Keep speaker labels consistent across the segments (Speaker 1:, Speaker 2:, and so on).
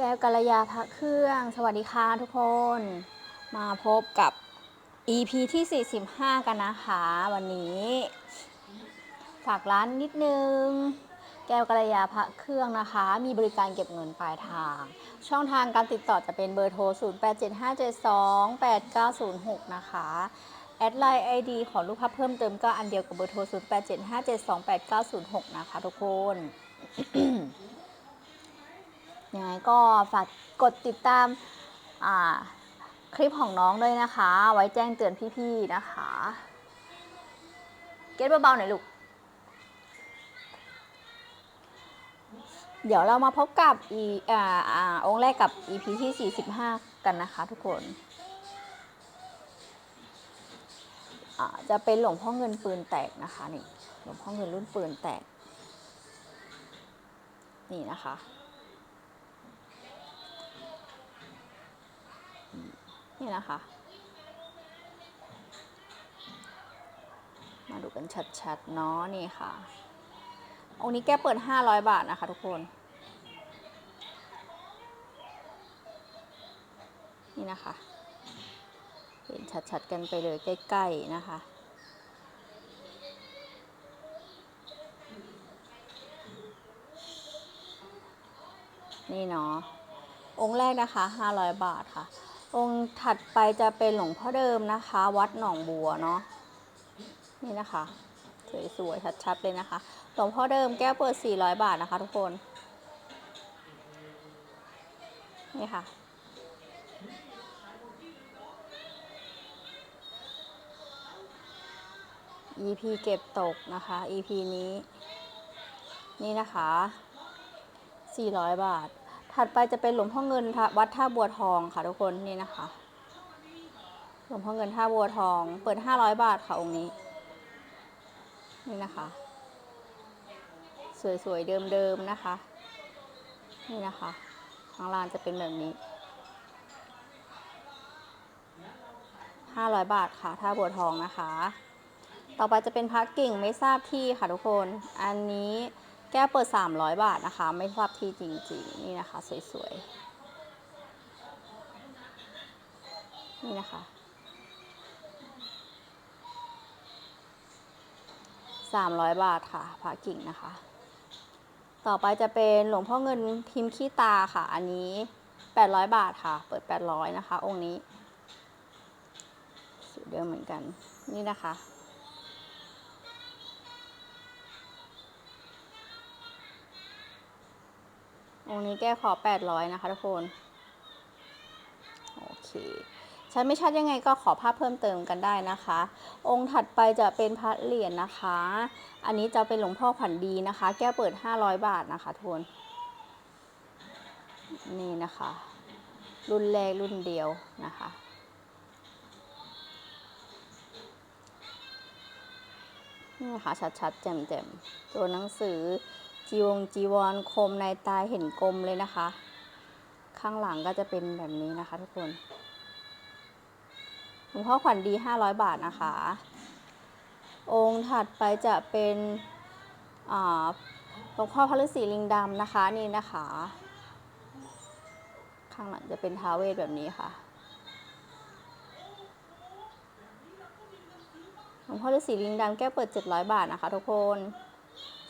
Speaker 1: แก้วกัลยาพระเครื่อง สวัสดีค่ะทุกคน มาพบกับ EP ที่ 45 กันนะคะ วันนี้ ฝากร้านนิดนึง แก้วกัลยาพระเครื่องนะคะ มีบริการเก็บเงินปลายทาง ช่องทางการติดต่อจะเป็นเบอร์โทร 0875728906 นะคะ แอดไลน์ ID ของลูกค้าเพิ่มเติมก็อันเดียวกับเบอร์โทร 0875728906 นะคะทุกคน ก็ฝากกดติดตามคลิปของน้องด้วยนะคะ ไว้แจ้งเตือนพี่ๆนะคะ เก็ตเบาๆหน่อยลูก เดี๋ยวเรามาพบกับอีอ่าอ่าองค์แรกกับ EP ที่ 45 กันนะคะทุกคนจะเป็นหลวงพ่อเงินปืนแตกนะคะนี่หลวงพ่อเงินรุ่นปืนแตก นี่นะคะ นี่นะคะ มาดูกันชัดๆเนาะนี่ค่ะ องค์นี้แก้เปิด 500 บาทนะคะทุกคน นี่นะคะ เห็นชัดๆกันไปเลยใกล้ๆนะคะนี่เนาะ องค์แรกนะคะ 500 บาทค่ะ องค์ถัดไปจะเป็นหลวงพ่อเดิมนะคะ วัดหนองบัวเนาะนี่นะคะสวยๆชัดๆเลยนะคะหลวงพ่อเดิมแก้วเปิด 400 บาทนะคะ ทุกคนนี่ค่ะ EP เก็บตกนะคะ EP นี้ นี่นะคะ 400 บาท ถัดไปจะเป็นหลวงพ่อเงินวัดท่าบัวทองค่ะทุกคนนี่นะคะ หลวงพ่อเงินท่าบัวทอง เปิด500บาทค่ะองค์นี้ นี่นะคะ สวยๆเดิมๆนะคะ นี่นะคะข้างล่างจะเป็นแบบนี้500บาทค่ะท่าบัวทองนะคะ ต่อไปจะเป็นพระกิ่งไม่ทราบที่ค่ะทุกคน อันนี้ แก้วเปิด 300 บาทนะคะ ไม่ทราบที่จริงๆ นี่นะคะ สวยๆ นี่นะคะ 300 บาทค่ะพระกิ่งนะคะ ต่อไปจะเป็นหลวงพ่อเงินพิมพ์ขี้ตาค่ะ อันนี้ 800 บาทค่ะ เปิด 800 นะคะ องค์นี้สูตรเดิมเหมือนกัน นี่นะคะ องค์นี้แก้ขอ 800 นะคะทุกคน โอเคชัดไม่ชัดยังไงก็ขอภาพเพิ่มเติมกันได้นะคะ องค์ถัดไปจะเป็นพระเหรียญนะคะ อันนี้จะเป็นหลวงพ่อขวัญดีนะคะ แก้เปิด 500 บาทนะคะทุกคนนี่นะคะ รุ่นแรกรุ่นเดียวนะคะนี่นะคะชัดๆแจ่มๆตัวหนังสือ จีวงจีวรคมในตายเห็นกลมเลยนะคะ ข้างหลังก็จะเป็นแบบนี้นะคะทุกคนหลวงพ่อขวัญดี 500 บาทนะคะ องค์ถัดไปจะเป็นหลวงพ่อพระฤาษีลิงดำนะคะนี่นะคะ ข้างหลังจะเป็นท้าวเวทแบบนี้ค่ะหลวงพ่อฤาษีลิงดำแก้เปิด 700 บาทนะคะทุกคน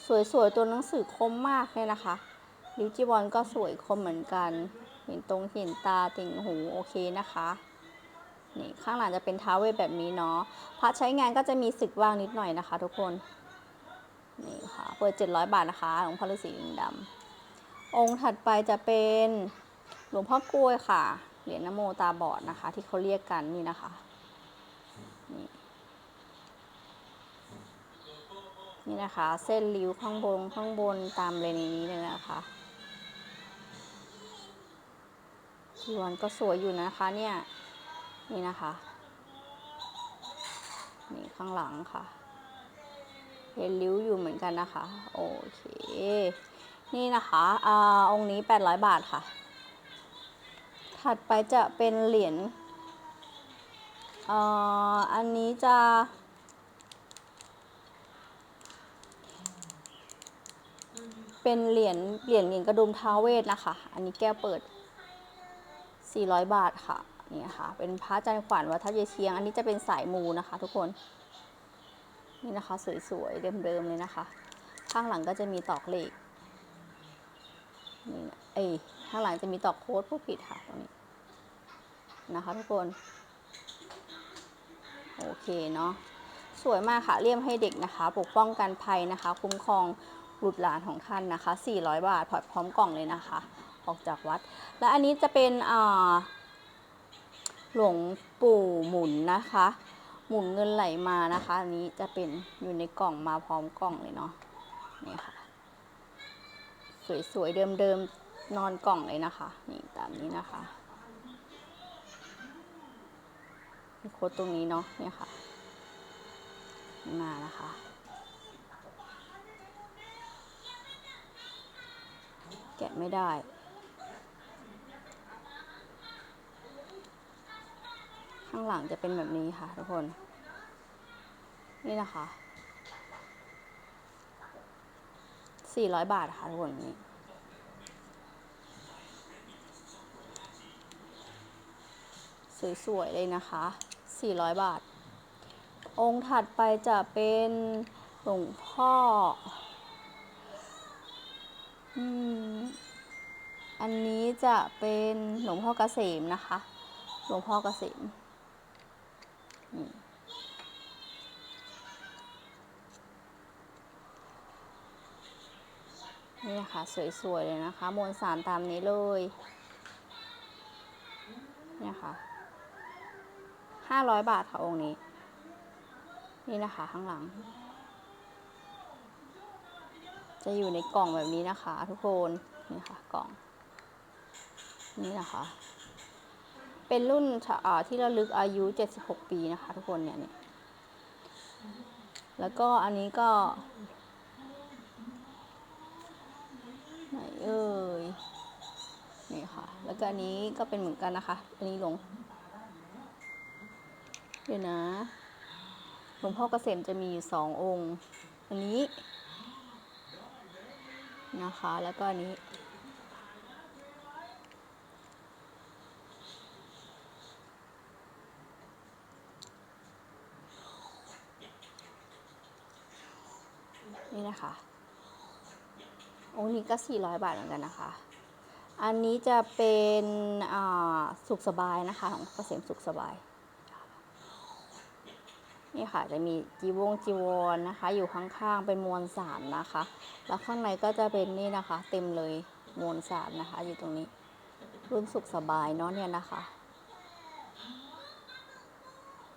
Speaker 1: สวยๆ ตัวหนังสือคมมากเลยนะคะริวจีวรก็สวยคมเหมือนกัน เห็นตรงเห็นตาติ่งหูโอเคนะคะนี่ข้างหลังจะเป็นท้าวเวทแบบนี้เนาะพระใช้งานก็จะมีสึกว่างนิดหน่อยนะคะ ทุกคนนี่ค่ะเปิด 700 บาทนะคะหลวงพ่อฤาษีลิงดำองค์ถัดไปจะเป็นหลวงพ่อกล้วยค่ะ เหรียญนโมตาบอดนะคะ ที่เขาเรียกกันนี่นะคะ นี่นะคะ เส้นริ้วข้างบนข้างบนตามเลนนี้เลยนะคะจีวรก็สวยอยู่นะคะเนี่ย นี่นะคะ นี่ข้างหลังค่ะ เห็นริ้วอยู่เหมือนกันนะคะ โอเค นี่นะคะอ่าองค์นี้ 800 บาทค่ะ ถัดไปจะเป็นเหรียญอ่าอันนี้จะ เป็นเหรียญเหรียญเหรียญกระดุมท้าวเวทนะคะ อันนี้แก้วเปิด 400 บาทค่ะนี่ค่ะ เป็นพระจันทร์ขวัญวัดทับยายเชียง อันนี้จะเป็นสายมูนะคะ ทุกคน นี่นะคะ สวยๆเดิมๆเลยนะคะ ข้างหลังก็จะมีตอกเหล็กนี่เอ้ยข้างหลังจะมีตอกโค้ดผู้ผิดค่ะตรงนี้นะคะทุกคน โอเคเนาะสวยมากค่ะเลี่ยมให้เด็กนะคะ ปกป้องกันภัยนะคะ คุ้มครอง บุตรหลานของท่านนะคะ 400 บาทผ่อนพร้อมกล่องเลยนะคะ ออกจากวัด และอันนี้จะเป็นหลวงปู่หมุนนะคะ หมุนเงินไหลมานะคะ อันนี้จะเป็นอยู่ในกล่องมาพร้อมกล่องเลยเนาะนี่ค่ะ สวยๆเดิมๆนอนกล่องเลยนะคะ นี่ตามนี้นะคะโค้ดตรงนี้เนาะเนี่ยค่ะมานะคะ แกะไม่ได้ ข้างหลังจะเป็นแบบนี้ค่ะทุกคน นี่นะคะ 400 บาทค่ะทุกคนนี้สวยๆ เลยนะคะ 400 บาท องค์ถัดไปจะเป็นหลวงพ่อ อันนี้จะเป็นหลวงพ่อเกษมนะคะ หลวงพ่อเกษมอืมนี่นะคะสวยๆเลยนะคะ มวลสารตามนี้เลยเนี่ยค่ะห้าร้อยบาทค่ะองค์นี้ นี่นะคะข้างหลัง จะอยู่ในกล่องแบบนี้นะคะ ทุกคนนี่ค่ะกล่องนี่นะคะ เป็นรุ่นที่ระลึกอายุ 76 ปีนะคะ ทุกคนเนี่ยเนี่ยแล้วก็อันนี้ก็ไหนเอ่ยนี่ค่ะ แล้วก็อันนี้ก็เป็นเหมือนกันนะคะ อันนี้หลวงเดี๋ยวนะหลวงพ่อเกษมจะมีอยู่สององค์ อันนี้ นะคะ แล้วก็นี้ นี่นะคะองค์นี้ก็ 400 บาทเหมือนกันนะคะ อันนี้จะเป็นสุขสบายนะคะ ของเกษมสุขสบาย นี่ค่ะจะมีจีวงจีวรนนะคะ อยู่ข้างๆเป็นมวลสารนะคะ แล้วข้างในก็จะเป็นนี่นะคะ เต็มเลยมวลสารนะคะ อยู่ตรงนี้รุ่นสุขสบายเนาะเนี่ยนะคะ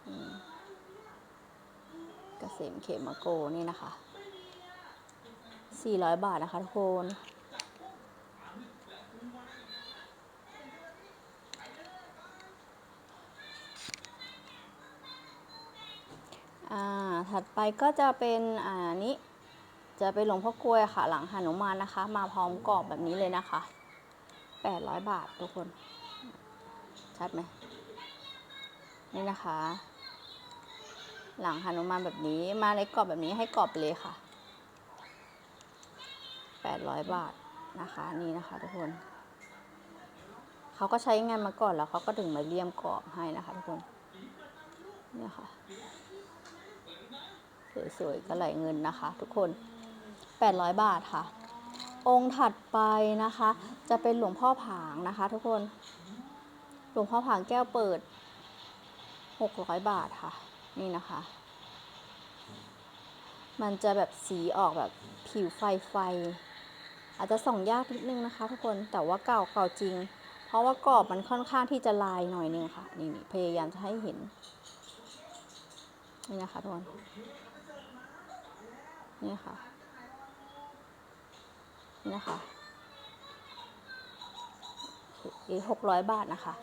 Speaker 1: อืมเกษมเขมโกนี่นะคะ 400 บาทนะคะทุกคน อ่า ถัดไปก็จะเป็นอ่านี้จะเป็นหลวงพ่อกล้วยค่ะ หลังหนุมานนะคะ มาพร้อมกรอบแบบนี้เลยนะคะ 800 บาททุกคน ชัดไหมนี่นะคะ หลังหนุมานแบบนี้มาในกรอบแบบนี้ให้กรอบไปเลยค่ะ 800 บาทนะคะนี่นะคะ ทุกคนเขาก็ใช้งานมาก่อนแล้วเขาก็ถึงมาเลี่ยมกรอบให้นะคะ ทุกคนเนี่ยค่ะ สวยๆก็ไหลเงินนะคะ ทุกคน 800 บาทค่ะ องค์ถัดไปนะคะ จะเป็นหลวงพ่อผางนะคะ ทุกคน หลวงพ่อผางแก้วเปิด 600 บาทค่ะ นี่นะคะ มันจะแบบสีออกแบบผิวไฟไฟ อาจจะส่องยากนิดนึงนะคะ ทุกคนแต่ว่าเก่าเก่าจริง เพราะว่ากรอบมันค่อนข้างที่จะลายหน่อยนึงค่ะ นี่พยายามจะให้เห็นนี่นะคะทุกคน นี่ค่ะ นี่นะคะอีหกร้อยบาทนะคะ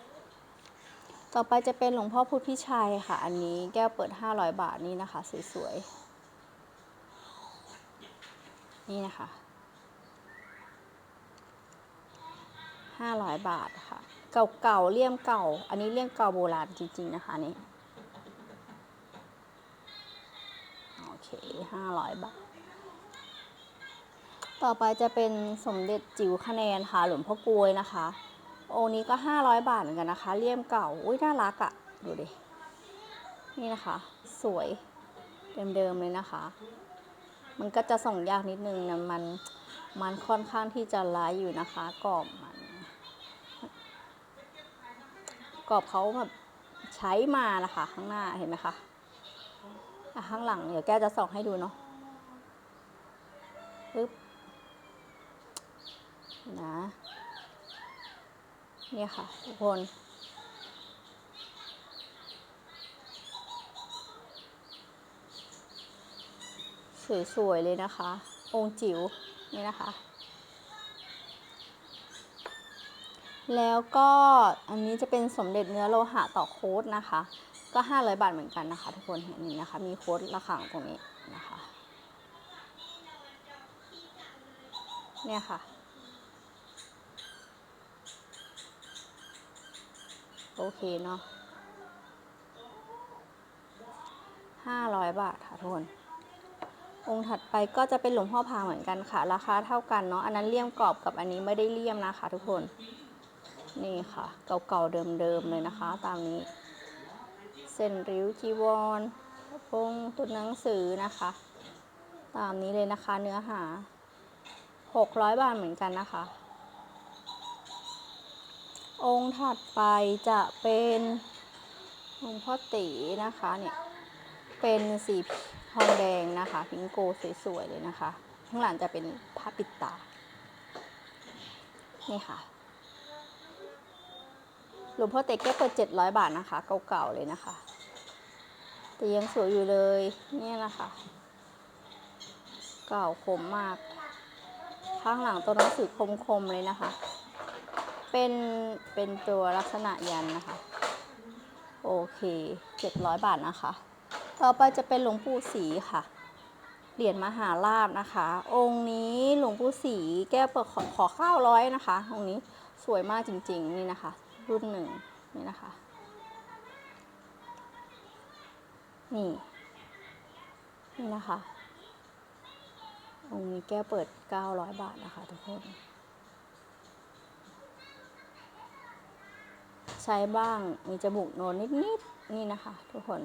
Speaker 1: ต่อไปจะเป็นหลวงพ่อพุทธพิชัยค่ะ อันนี้แก้วเปิดห้าร้อยบาทนี่นะคะ สวยๆ นี่นะคะห้าร้อยบาทค่ะ เก่าๆเลี่ยมเก่า อันนี้เลี่ยมเก่าโบราณจริงๆนะคะนี่โอเคห้าร้อยบาท ต่อไปจะเป็นสมเด็จจิ๋วคะแนนค่ะหลวงพ่อกลวยนะคะ องค์นี้ก็ 500 บาทเหมือนกันนะคะ เลี่ยมเก่า อุ้ยน่ารักอะ่ะ ดูดิ นี่นะคะ สวย เดิมๆเลยนะคะ มันก็จะส่องยากนิดนึงนะมันมันค่อนข้างที่จะร้ายอยู่นะคะกรอบมันกรอบเขาแบบใช้มานะคะ ข้างหน้าเห็นไหมคะข้างหลังเดี๋ยวแก้จะส่องให้ดูเนาะปึ๊บ นะเนี่ยค่ะทุกคนสวยๆเลยนะคะ องค์จิ๋วนี่นะคะ แล้วก็อันนี้จะเป็นสมเด็จเนื้อโลหะต่อโค้ดนะคะ ก็ 500 บาทเหมือนกันนะคะ ทุกคนเห็นนี้นะคะ มีโค้ดระฆังตรงนี้นะคะ เนี่ยค่ะ โอเคเนาะ500บาทค่ะทุกคนองค์ถัดไปก็จะเป็นหลวงพ่อพาเหมือนกันค่ะ ราคาเท่ากันเนาะอันนั้นเลี่ยมกรอบกับอันนี้ไม่ได้เลี่ยมนะคะ ทุกคนนี่ค่ะ เก่าๆเดิมๆเลยนะคะ ตามนี้ เส้นริ้วจีวรกระโปรงตัวหนังสือนะคะ ตามนี้เลยนะคะเนื้อหา 600 บาทเหมือนกันนะคะ องค์ถัดไปจะเป็นหลวงพ่อตีนะคะเนี่ยเป็นสีทองแดงนะคะพิงโกสวยๆเลยนะคะ ข้างหลังจะเป็นผ้าปิดตา นี่ค่ะหลวงพ่อเต็กแก้วเปิด700บาทนะคะ เก่าๆเลยนะคะ แต่ยังสวยอยู่เลยเนี่ยนะคะเก่าคมมาก ข้างหลังตัวหนังสือคมๆเลยนะคะ เป็นเป็นตัวลักษณะยันนะคะ โอเค700บาทนะคะ ต่อไปจะเป็นหลวงปู่ศรีค่ะเหรียญมหาลาบนะคะ องค์นี้หลวงปู่ศรีแก้วเปิดขอขอข้าวร้อยนะคะ องค์นี้สวยมากจริงๆนี่นะคะ รุ่นหนึ่งนี่นะคะ นี่นี่นะคะ องค์นี้แก้วเปิด 900 บาทนะคะทุกคน ใช้บ้าง มีจมูกโนนนิดๆนี่นะคะทุกคน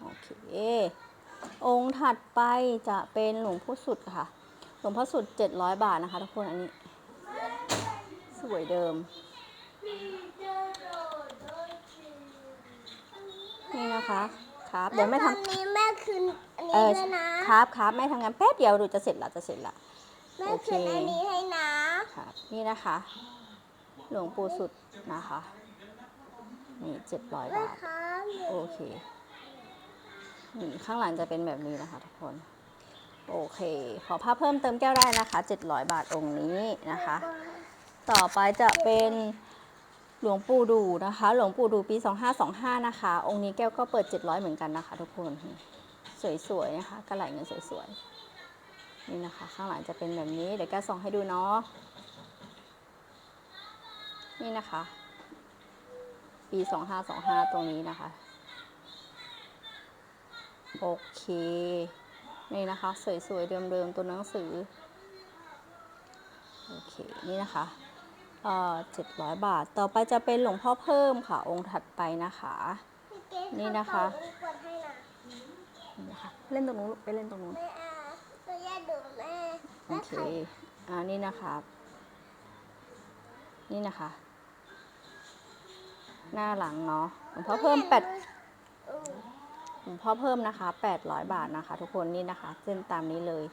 Speaker 1: โอเค องค์ถัดไปจะเป็นหลวงพ่อสุดค่ะ หลวงพ่อสุด 700 บาทนะคะทุกคนอันนี้ สวยเดิม นี่นะคะครับเดี๋ยวแม่ท
Speaker 2: ตอนนี้แม่คืนอันำนี้
Speaker 1: เออ
Speaker 2: ด้วยนะ
Speaker 1: ครับครับแม่ทำงานแป๊บเดียวดูจะเสร็จละจะเสร็จละ
Speaker 2: แม่
Speaker 1: โอเค
Speaker 2: คืนอันนี้ให้นะ
Speaker 1: ครับ นี่นะคะ หลวงปู่สุดนะคะ นี่เจ็ดร้อย
Speaker 2: แม่
Speaker 1: บาท
Speaker 2: คะ
Speaker 1: โอเค นี่ข้างหลังจะเป็นแบบนี้นะคะทุกคน โอเค ขอภาพเพิ่มเติมแก้วได้นะคะ700บาทองค์นี้นะคะ ต่อไปจะเป็นหลวงปู่ดูนะคะ หลวงปู่ดูปี 2525 นะคะ องค์นี้แก้วก็เปิด 700 เหมือนกันนะคะ ทุกคน สวยๆนะคะกระไหลเงินสวยๆ นี่นะคะ ข้างหลังจะเป็นแบบนี้ เดี๋ยวแก้วส่องให้ดูเนาะ นี่นะคะ ปี2525ตรงนี้นะคะ โอเค นี่นะคะ สวยๆ เดิมๆ ตัวหนังสือ โอเค นี่นะคะเอ่อ700บาท ต่อไปจะเป็นหลวงพ่อเพิ่มค่ะ องค์ถัดไปนะคะ นี่นะคะ
Speaker 2: กดให้นะ
Speaker 1: นี่นะคะเล่นตรงนู้นลูกไปเล่นตรงนู้น
Speaker 2: แม่อาตัวแย่ดูแม่
Speaker 1: โอเค อ่า นี่นะคะ นี่นะคะ หน้าหลังเนาะหลวงพ่อเพิ่มแปด
Speaker 2: อืม
Speaker 1: หลวงพ่อเพิ่มนะคะ800บาทนะคะ ทุกคนนี่นะคะ เส้นตามนี้เลย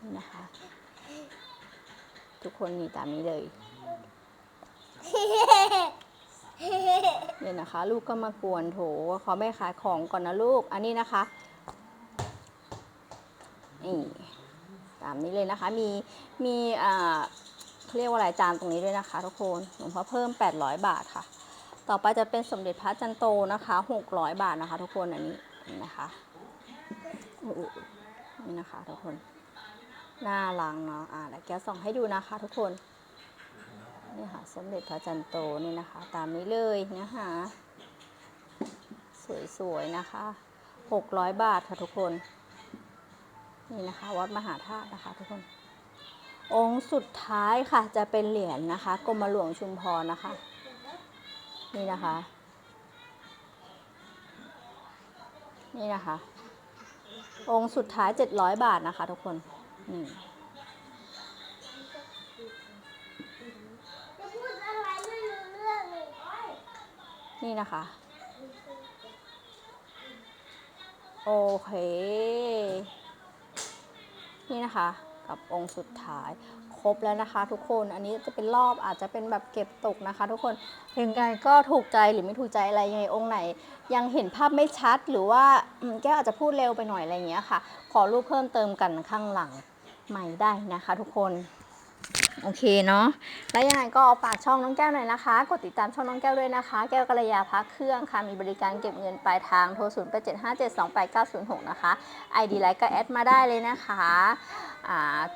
Speaker 1: นี่นะคะ ทุกคนนี่ตามนี้เลยเนี่ยนะคะ ลูกก็มากวนโถเขาไม่ขายของก่อนนะลูก อันนี้นะคะนี่ตามนี้เลยนะคะ มีมีอ่า เรียกว่าอะไรจานตรงนี้ด้วยนะคะ ทุกคนหลวงพ่อเพิ่ม 800 บาทค่ะ ต่อไปจะเป็นสมเด็จพระจันโตนะคะ 600 บาทนะคะ ทุกคนอันนี้นะคะนี่นะคะ ทุกคนหน้าลังเนาะอ่าแล้วแกส่องให้ดูนะคะ ทุกคนนี่ค่ะสมเด็จพระจันโตนี่นะคะ ตามนี้เลยนะคะสวยๆนะคะ 600 บาทค่ะทุกคน นี่นะคะ วัดมหาธาตุนะคะ ทุกคน องค์สุดท้ายค่ะจะเป็นเหรียญนะคะกรมหลวงชุมพรนะคะ นี่นะคะ นี่นะคะ องค์สุดท้าย700บาทนะคะทุกคนนี่นี่นะคะ โอเค นี่นะคะ กับองค์สุดท้าย ครบแล้วนะคะ ทุกคนอันนี้จะเป็นรอบอาจจะเป็นแบบเก็บตกนะคะ ทุกคนยังไงก็ถูกใจหรือไม่ถูกใจอะไรยังไงองค์ไหน ยังเห็นภาพไม่ชัดหรือว่าแก้วอาจจะพูดเร็วไปหน่อยอะไรอย่างเงี้ยค่ะ ขอรูปเพิ่มเติมกันข้างหลังใหม่ได้นะคะ ทุกคน โอเคเนาะแล้วยังไงก็ฝากช่องน้องแก้วหน่อยนะคะ กดติดตามช่องน้องแก้วด้วยนะคะ แก้วกัลยาพักเครื่องค่ะ มีบริการเก็บเงินปลายทาง โทร0 8 7 5 7 2 8 9 0 6นะคะ ID ไลน์ก็แอดมาได้เลยนะคะ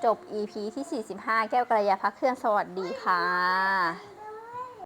Speaker 1: จบ EP ที่ 45 แก้วกัลยาพักเครื่อง สวัสดีค่ะ